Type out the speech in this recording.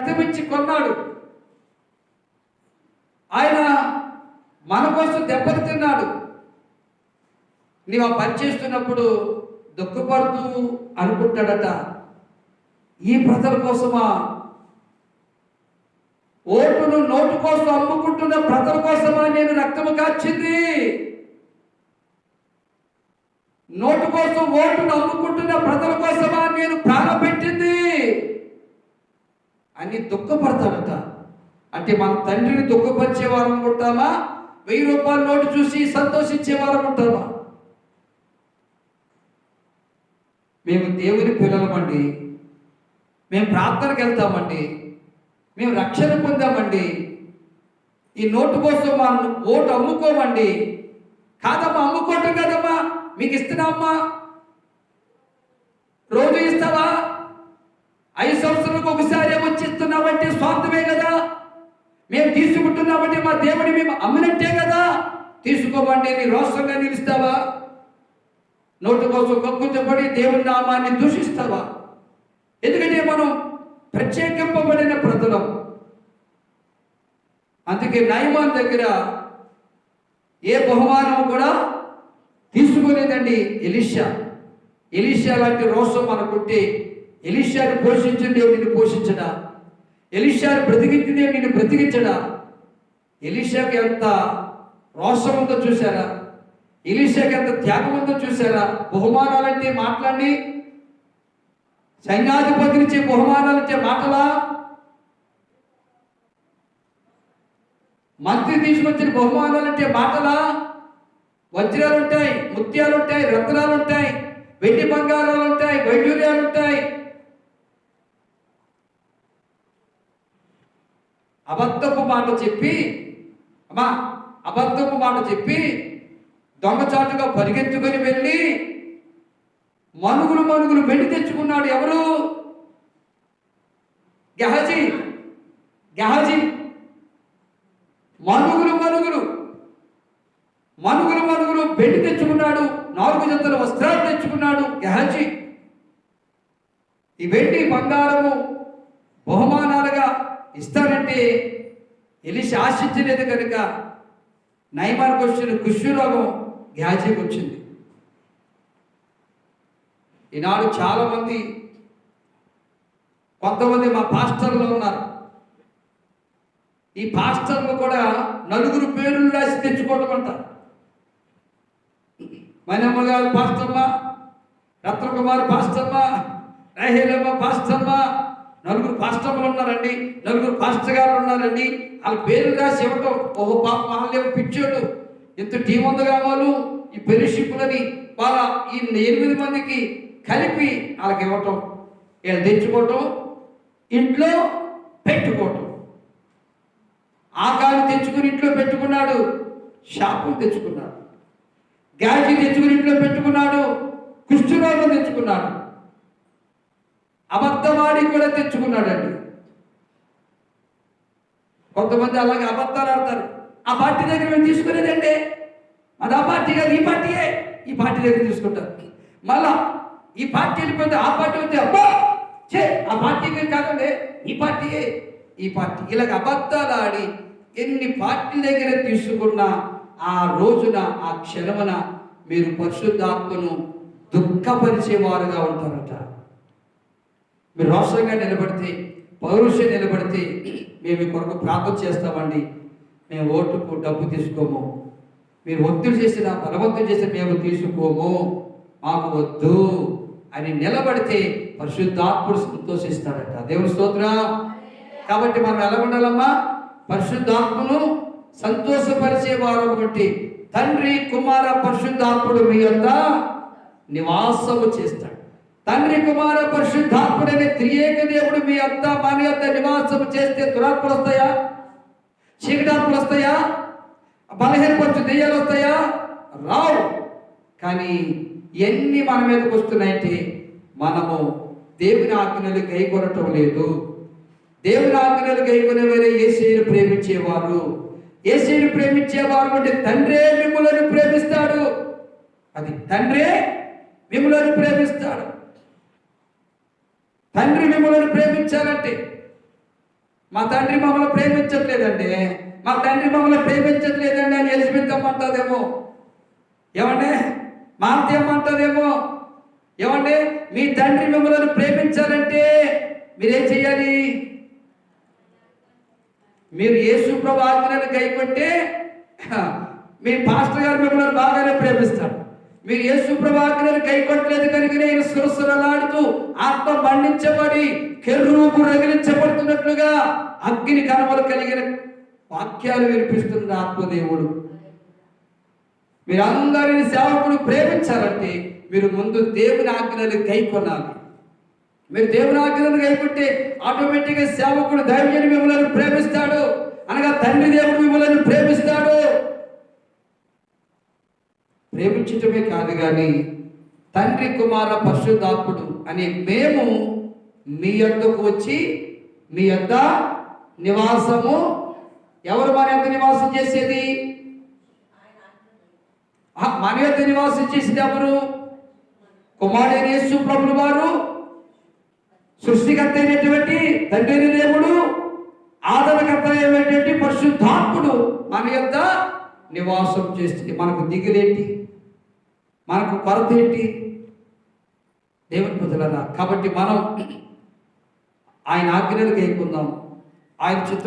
రక్తమిచ్చి కొన్నాడు. ఆయన మన కోసం దెబ్బలు తిన్నాడు నీవు ఆ పని చేస్తున్నప్పుడు దుఃఖపడుతూ అనుకుంటాడట. ఈ ప్రజల కోసమా? ఓటును నోటు కోసం అమ్ముకుంటున్న ప్రజల కోసమా నేను రక్తము కాచింది? నోటు కోసం ఓటును అమ్ముకుంటున్న ప్రజల కోసమా నేను ప్రాణం పెట్టింది? అని దుఃఖపడతాడట అంటే మన తండ్రిని దుఃఖపరిచేవారు ఉంటామా? వెయ్యి రూపాయల నోటు చూసి సంతోషించేవారు ఉంటామా? మేము దేవుని పిల్లలమండి. మేము ప్రార్థనకు వెళ్తామండి. మేము రక్షణ పొందామండి. ఈ నోటు కోసం మా ఓటు అమ్ముకోమండి. కాదమ్మా అమ్ముకోవటం కదమ్మా. మీకు ఇస్తున్నామ్మా రోజు ఇస్తావా? ఐదు సంవత్సరాలకు ఒకసారి వచ్చి ఇస్తున్నామంటే స్వార్థమే కదా. మేము తీసుకుంటున్నామంటే మా దేవుడిని మేము అమ్మినట్టే కదా. తీసుకోమంటే నీ రోషంగా నిలుస్తావా? నోటు కోసం కక్కుతపడి దేవుని నామాన్ని దూషిస్తావా? ఎందుకంటే మనం ప్రత్యేకింపబడిన ప్రజలం. అందుకే నయమాన్ దగ్గర ఏ బహుమానం కూడా తీసుకునేదండి ఎలిషా. ఎలిషా లాంటి రోషం మనకుంటే ఎలిషాను పోషించిన నిన్ను పోషించడా? ఎలిషాను బ్రతికించిన నిన్ను బ్రతికించడా? ఎలిషాకి ఎంత రోషం ఉందో చూసారా ఎలిషాకి ఎంత త్యాగం ఉందో చూసారా బహుమానాలంటే మాట్లాడి సైన్యాధిపతినిచ్చే బహుమానాలంటే మాటలా? మంత్రి తీసుకొచ్చిన బహుమానాలంటే మాటలా? వజ్రాలుంటాయి ముత్యాలుంటాయి రత్నాలుంటాయి ఉంటాయి రత్నాలు ఉంటాయి వెండి బంగారాలు ఉంటాయి అబద్ధపు మాట చెప్పి అమ్మా అబద్ధపు మాట చెప్పి దొంగచాటుగా పరిగెత్తుకొని వెళ్ళి మనుగులు మనుగులు వెండి తెచ్చుకున్నాడు ఎవరు? గెహజీ. గెహజీ. మనుగులు మనుగులు. మనుగులు మనుగులు వెండి తెచ్చుకున్నాడు నాలుగు జతల వస్త్రాలు తెచ్చుకున్నాడు గెహజీ. ఈ వెండి బంగారము బహుమానాలుగా ఇస్తారంటే ఎలిసి ఆశించలేదు కనుక నయమానికి వచ్చిన కుష్ఠరోగం గ్యాజీకి వచ్చింది. ఈనాడు చాలామంది కొంతమంది మా పాస్టర్లో ఉన్నారు. ఈ పాస్టర్లు కూడా నలుగురు పేర్లు రాసి తెచ్చుకోవడం అంటారు మనమ్మ గారు పాస్టమ్మ రత్నకుమార్ పాస్టమ్మ రాహేలమ్మ పాస్టమ్మ నలుగురు పాస్టర్లు ఉన్నారండి నలుగురు పాస్టర్ గారు ఉన్నారండి. వాళ్ళ పేర్లు రాసి ఇవ్వటం ఓహో పాప మహల్యం పిచ్చోడు. ఇంత టీం ఉంది కావాలి ఈ పెరుషిప్పులని వాళ్ళ ఈ ఎనిమిది మందికి కలిపి వాళ్ళకి ఇవ్వటం వీళ్ళు తెచ్చుకోవటం ఇంట్లో పెట్టుకోవటం. ఆకాలు తెచ్చుకుని ఇంట్లో పెట్టుకున్నాడు షాపులు తెచ్చుకున్నాడు. గ్యాజీ తెచ్చుకుని ఇంట్లో పెట్టుకున్నాడు కుష్ఠరోగం తెచ్చుకున్నాడు. అబద్ధవాడి కూడా తెచ్చుకున్నాడండి. కొంతమంది అలాగే అబద్ధాలు ఆడతారు. ఆ పార్టీ దగ్గర మేము తీసుకునేదంటే అది ఆ పార్టీ కాదు ఈ పార్టీయే. ఈ పార్టీ దగ్గర తీసుకుంటారు. మళ్ళా ఈ పార్టీ వెళ్ళిపోతే ఆ పార్టీ వస్తే అబ్బా! చే ఆ పార్టీకి కాదండి. ఈ పార్టీయే. ఈ పార్టీ. ఇలాగ అబద్ధాలు ఆడి ఎన్ని పార్టీ దగ్గర తీసుకున్నా ఆ రోజున ఆ క్షణమున మీరు పరిశుద్ధాత్మను దుఃఖపరిచేవారుగా ఉంటారట. మీరు రోషంగా నిలబడితే పౌరుషం నిలబడితే మేము మీ కొరకు ప్రార్థన చేస్తామండి. మేము ఓటుకు డబ్బు తీసుకోము. మీరు ఒత్తిడి చేసిన బలవంతం చేసిన మేము తీసుకోము. మాకు వద్దు అని నిలబడితే పరిశుద్ధాత్ముడు సంతోషిస్తాడట. దేవుని స్తోత్ర. కాబట్టి మనం ఎలా ఉండాలమ్మా? పరిశుద్ధాత్మను సంతోషపరిచేవారు ఒకటి తండ్రి కుమార పరిశుద్ధాత్ముడు మీ అంతా నివాసము చేస్తాడు. తండ్రి కుమార పరిశుద్ధాత్ముడనే త్రియేక దేవుడు మీ అత్త మన యొక్క నివాసం చేస్తే దురాత్మలు వస్తాయా చీకటాత్మలు వస్తాయా బలహీనపరచు దెయ్యాలు వస్తాయా రావు. కానీ ఎన్ని మన మీదకి వస్తున్నాయంటే మనము దేవుని ఆజ్ఞలు గైకొనటం లేదు. దేవుని ఆజ్ఞలు గైకొనే వేరే ఏసీని ప్రేమించేవారు. ఏసీని ప్రేమించేవారు అంటే తండ్రే మిమ్మల్ని ప్రేమిస్తాడు. అది తండ్రే మిమ్మల్ని ప్రేమిస్తాడు. ప్రేమించాలంటే? మా తండ్రి మమ్మల్ని ప్రేమించట్లేదండి మా తండ్రి మమ్మల్ని ప్రేమించట్లేదండి అని ఎలిజబెత్ అమ్మంటుందేమో అంటదేమో? ఏమండి? మా అత్తమ్మ ఏమండి? మీ తండ్రి మిమ్మల్ని ప్రేమించాలంటే మీరేం చేయాలి? మీరు యేసు ప్రభు ఆజ్ఞలను కైకొంటే మీ పాస్టర్ గారు మిమ్మల్ని బాగానే ప్రేమిస్తాడు మీరు యేసు ప్రభు ఆజ్ఞలను కైకొట్టలేదు కనుక నేను సురసురలాడుతూ ఆత్మ మండించబడి కెర్రూపు రగిలించబడుతున్నట్లుగా అగ్ని కనమలు కలిగిన వాక్యాలు వినిపిస్తుంది ఆత్మదేవుడు. మీరందరిని సేవకుడు ప్రేమించాలంటే మీరు ముందు దేవుని ఆజ్ఞలు కైకొనాలి. మీరు దేవుని ఆజ్ఞలను కైకుంటే ఆటోమేటిక్గా సేవకుడు దైవజని మిమ్మల్ని ప్రేమిస్తాడు. అనగా తండ్రి దేవుడు మిమ్మల్ని ప్రేమిస్తాడు. ప్రేమించటమే కాదు కానీ తండ్రి కుమార పరిశుద్ధాత్ముడు అని మేము మీ యొద్దకు వచ్చి మీ యొద్ద నివాసము ఎవరు మన యొక్క నివాసం చేసేది? మన యొక్క నివాసం చేసేది ఎవరు? కుమారుడైన యేసు ప్రభులు వారు. సృష్టికర్త అయినటువంటి తండ్రి దేవుడు ఆదరణకర్త అయినటువంటి పరిశుద్ధాత్ముడు మన యొక్క నివాసం చేస్తుంది. మనకు దిగులేంటి? మనకు కొరత ఏంటి? దేవుని ప్రజలరా కాబట్టి మనం ఆయన ఆజ్ఞలు కైకుందాం ఆయన చిత్త